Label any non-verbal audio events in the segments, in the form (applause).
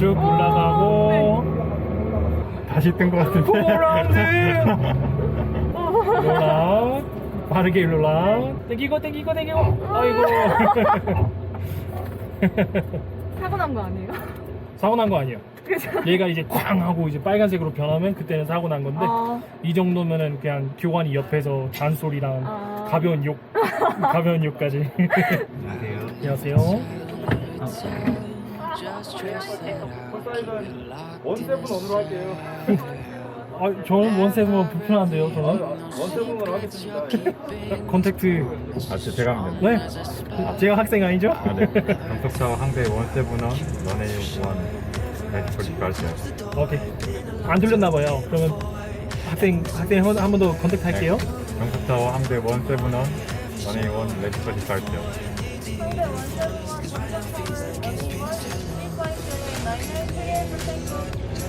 쭉 올라가고 다시 뜬 것 같은데. 롤라웃 빠르게 롤라웃 땡기고 땡기고 땡기고. 아이고. (laughs) 사고 난 거 아니에요? 사고 난 거 아니에요. 그죠? 얘가 이제 쾅 하고 이제 빨간색으로 변하면 그때는 사고 난 건데 아, 이 정도면은 그냥 교관이 옆에서 잔소리랑 아. 가벼운 욕 (laughs) 가벼운 욕까지. 안녕하세요. (laughs) 안녕하세요 원세븐 오늘 할게요. 아 저는 원세븐은 불편한데요 저는 원세븐으로 하겠습니다. 컨택트 아, 저 제가 하면 됩니다. 네 제가 학생 아니죠? 아, 네. 감독사 항대 원세븐원 런의 원 매지컬 가르쳐. 오케이 안 들렸나 봐요 그러면 학생 학생 한 번 더 컨택트 할게요 경북타워 항대 원세븐원 런의 원 매지컬 가르쳐.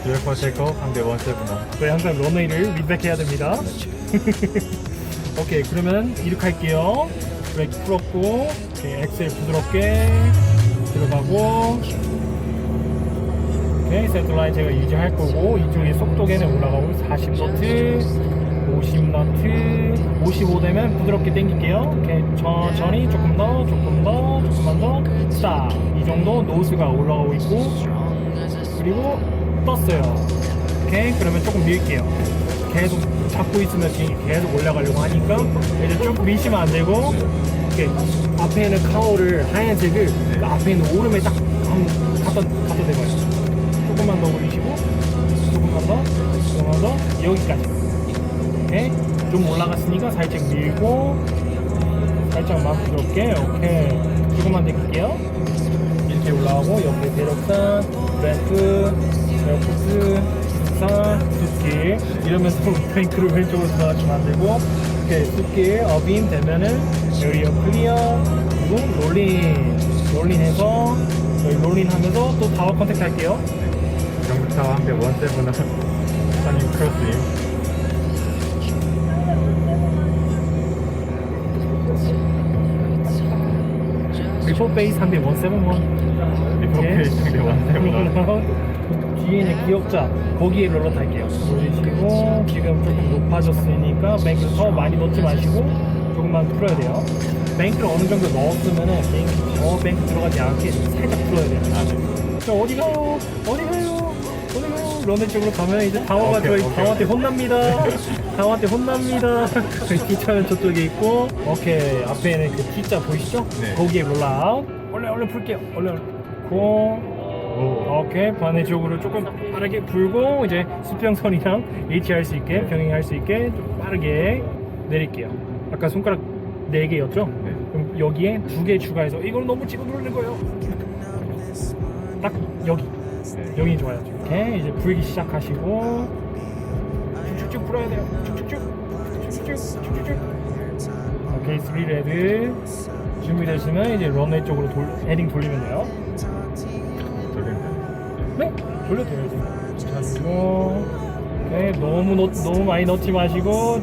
듀얼퍼 테이크업 항대 원세븐원. 저희 항상 런웨이를 리백해야 됩니다. (laughs) 오케이 그러면 이렇게 할게요. 브레이크 풀었고 엑셀 부드럽게 들어가고 오케이 센터 라인 제가 유지할 거고 이쪽에 속도계는 올라가고 40너트 50너트 55 되면 부드럽게 당길게요. 오케이 천천히 조금 더 조금 더 조금만 더 스탑 이 정도 노스가 올라가고 있고 그리고 떴어요. 오케이 그러면 조금 밀게요. 계속 잡고 있으면 지금 계속 올라가려고 하니까 이제 쭉 미시면 안 되고 이렇게 앞에 있는 카오를 하얀색을 그 앞에 있는 오름에 딱 한번 갖다 갖다 대봐요. 조금만 더 올리시고 조금만 더 조금만 더 여기까지. 오케이 좀 올라갔으니까 살짝 밀고 살짝만 부드럽게 오케이 조금만 당길게요. 이렇게 올라가고 옆에 대력산, 램프, 에어포스, 산, 숲길 이러면서 뱅크를 왼쪽으로 들어가시면 안 되고 이렇게 숲길, 어빔 되면은 에리어 클리어 그리고 롤린. 롤린 해서 저희 롤린 하면서 또 타워 컨택트 할게요. 경북타워 항대 원세븐원 선임 크로스임. 베이스 한대 171 리포 페이스 항대 원세븐원. 뒤에 있는 기억자 거기에 롤러 탈게요. 올리시고 지금 조금 높아졌으니까 뱅크를 더 많이 넣지 마시고 조금만 풀어야 돼요. 뱅크를 어느 정도 넣었으면은 뱅크 더 뱅크 들어가지 않게 살짝 풀어야 돼요. 아, 네. 저 어디 가요? 어디 가요 런던 쪽으로 가면 이제 다워가 오케이, 저희 오케이. 다워한테 혼납니다 다워한테 혼납니다 (laughs) T차는 저쪽에 있고 오케이 앞에는 그 T자 보이시죠? 네. 거기에 롤라웃 원래 얼른 풀게요 얼른 얼른 고 오. 오케이 반대쪽으로 조금 빠르게 불고 이제 수평선이랑 일치할 수 있게 병행할 수 있게 좀 빠르게 내릴게요 아까 손가락 4 개였죠? 네. 그럼 여기에 두 개 추가해서 이걸 너무 집어 누르는 거예요 딱 여기 네. 여기 좋아요 오케이 이제 불기 시작하시고. 쭉쭉쭉 불어야 돼요. 쭉쭉쭉. 쭉쭉쭉. 쭉쭉쭉. 오케이 3 레드. 준비되시면 이제 런웨이 쪽으로 돌, 헤딩 돌리면 돼요. 네, 돌려도 돼요, 이제. 자시고, 오케이, 너무 넣, 너무 많이 넣지 마시고,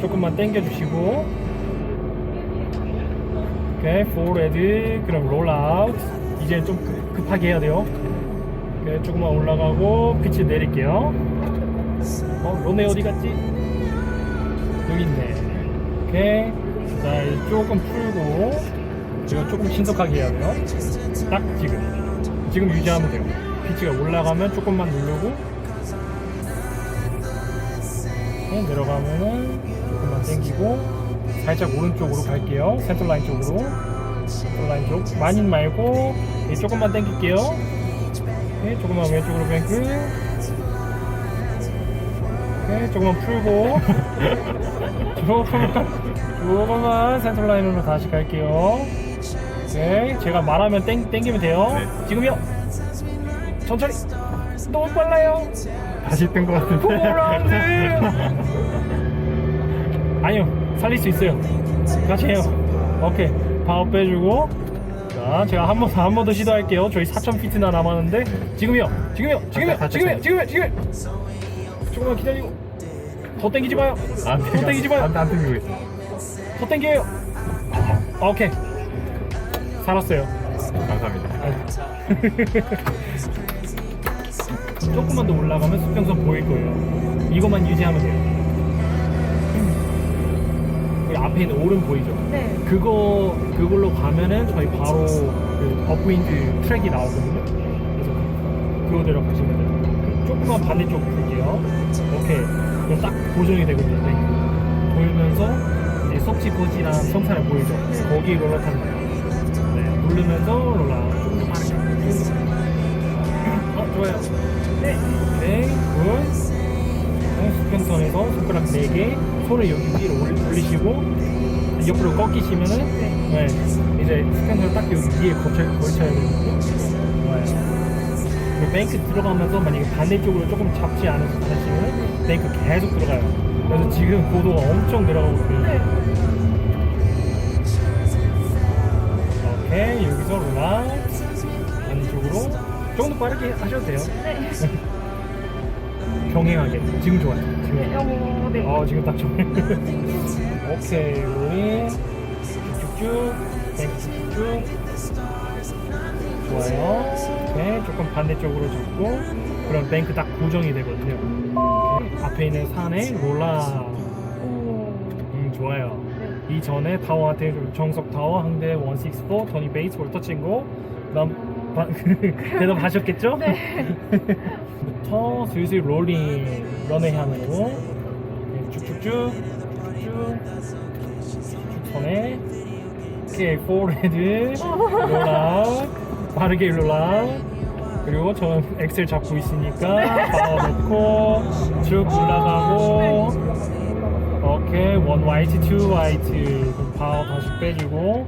조금만 당겨 주시고, 오케이, 포레드, 그럼 롤 아웃. 이제 좀 급- 급하게 해야 돼요. 오케이, 조금만 올라가고, 피치 내릴게요. 어, 론네 어디 갔지? 여기 있네. 자, 이제 조금 풀고, 이거 조금 신속하게 해야 돼요. 딱 지금. 지금 유지하면 돼요. 피치가 올라가면 조금만 누르고 네, 내려가면은 조금만 당기고 살짝 오른쪽으로 갈게요. 센터 라인 쪽으로 센터 라인 쪽 많이 말고 네, 조금만 당길게요. 네, 조금만 왼쪽으로 뱅크 네, 조금만 풀고 (laughs) 조금만 조금만 센터 라인으로 다시 갈게요. 네, 제가 말하면 땡, 땡기면 돼요. 네. 지금요. 천천히. 너무 빨라요. 다시 뜬 것 같은데. (laughs) 아니요, 살릴 수 있어요. 같이 해요. 오케이, 파워 빼주고. 자, 제가 한 번 더 한 번 더 시도할게요. 저희 4,000피트나 남았는데 지금요, 지금요, 지금요, 같이, 지금요, 같이. 지금요, 지금. 조금만 기다리고. 더 땡기지 마요. 안 더 땡기지 마요. 안, 안 땡기고 있어. 더 땡겨요. 오케이. 살았어요. 감사합니다. (laughs) 조금만 더 올라가면 수평선 보일 거예요. 이것만 유지하면 돼요. 여기 앞에 있는 오른 보이죠? 네. 그거 그걸로 가면은 저희 바로 그 업윈드 트랙이 나오거든요. 그래서 그거대로 가시면 돼요. 조금만 반대쪽 볼게요. 오케이. 그럼 딱 고정이 되거든요. 네. 돌면서 이제 석지코지랑 성산을 보이죠. 네. 거기 롤러 타는 거예요. 네. 누르면서 롤러 좀더 빠르게. 어 좋아요. 네. 네, 굿. 네, 수평선에서 손가락 4개, 손을 여기 위로 올리- 올리시고, 옆으로 꺾이시면은, 네. 네, 이제 수평선 딱 여기 위에 걸쳐, 걸쳐야 되거든요. 좋아요. 그리고 뱅크 들어가면서 만약에 반대쪽으로 조금 잡지 않으- 않으시면 뱅크 계속 들어가요. 그래서 지금 고도가 엄청 내려가고. 네. 오케이, 여기서 릴락스. 반대쪽으로 조금 더 빠르게 하셔도 돼요. 네. (laughs) 병행하게. 지금 좋아요. 지금. 네. 어, 네. 어 지금 딱 좋네 (laughs) 오케이 롤링 쭉쭉쭉 좋아요 오케이 조금 반대쪽으로 잡고 그럼 뱅크 딱 고정이 되거든요. 앞에 있는 산에 롤라 오. 음 좋아요 네. 이전에 타워한테 좀 정석 타워 항대 164 토니 베이스 볼 터친 거 그다음 바- (laughs) 대답하셨겠죠? 네. (laughs) 슬슬 롤링 런의 향으로. 네, 쭉쭉쭉 쭉 쭉 쭉쭉 선에. 오케이 포레드 롤라 빠르게 롤라 그리고 저는 엑셀 잡고 있으니까 넣고 쭉 올라가고. 오케이 원 화이트 투 화이트 파워 다시 빼주고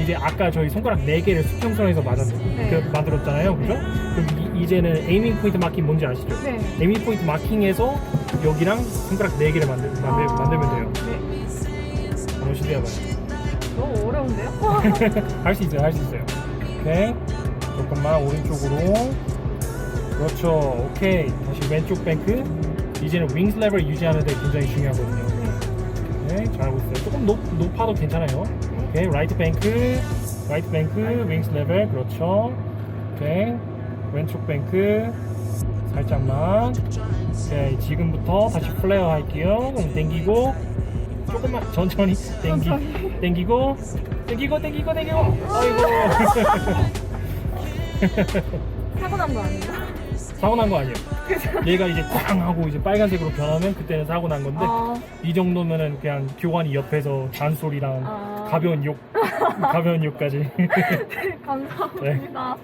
이제 아까 저희 손가락 4개를 수평선에서 맞았, 네. 그, 만들었잖아요 그죠? 그럼 이, 제는 에이밍 포인트 마킹 뭔지 아시죠? 네. 에이밍 포인트 마킹에서 여기랑 손가락 4개를 만들, 만들, 아. 만들면 돼요 네. 한번 시도해봐요 너무 어려운데요? (laughs) 할 수 있어요 할 수 있어요 오케이 조금만 오른쪽으로 그렇죠 오케이 다시 왼쪽 뱅크 이제는 윙스 레벨 유지하는 데 굉장히 중요하거든요 네, 잘하고 있어요. 조금 높, 높아도 괜찮아요. 오케이, 라이트 뱅크, 라이트 뱅크, 윙스 레벨, 그렇죠. 오케이, 왼쪽 뱅크, 살짝만. 오케이, 지금부터 다시 플레어 할게요. 그럼 땡기고, 조금만 천천히 땡기. 땡기고, 땡기고, 땡기고, 땡기고. 아이고. 사고 난 거 아니에요? 사고 난 거 아니에요. 얘가 이제 꽝 하고 이제 빨간색으로 변하면 그때는 사고 난 건데 아, 이 정도면은 그냥 교관이 옆에서 잔소리랑 아. 가벼운 욕 (laughs) 가벼운 욕까지 (laughs) 감사합니다.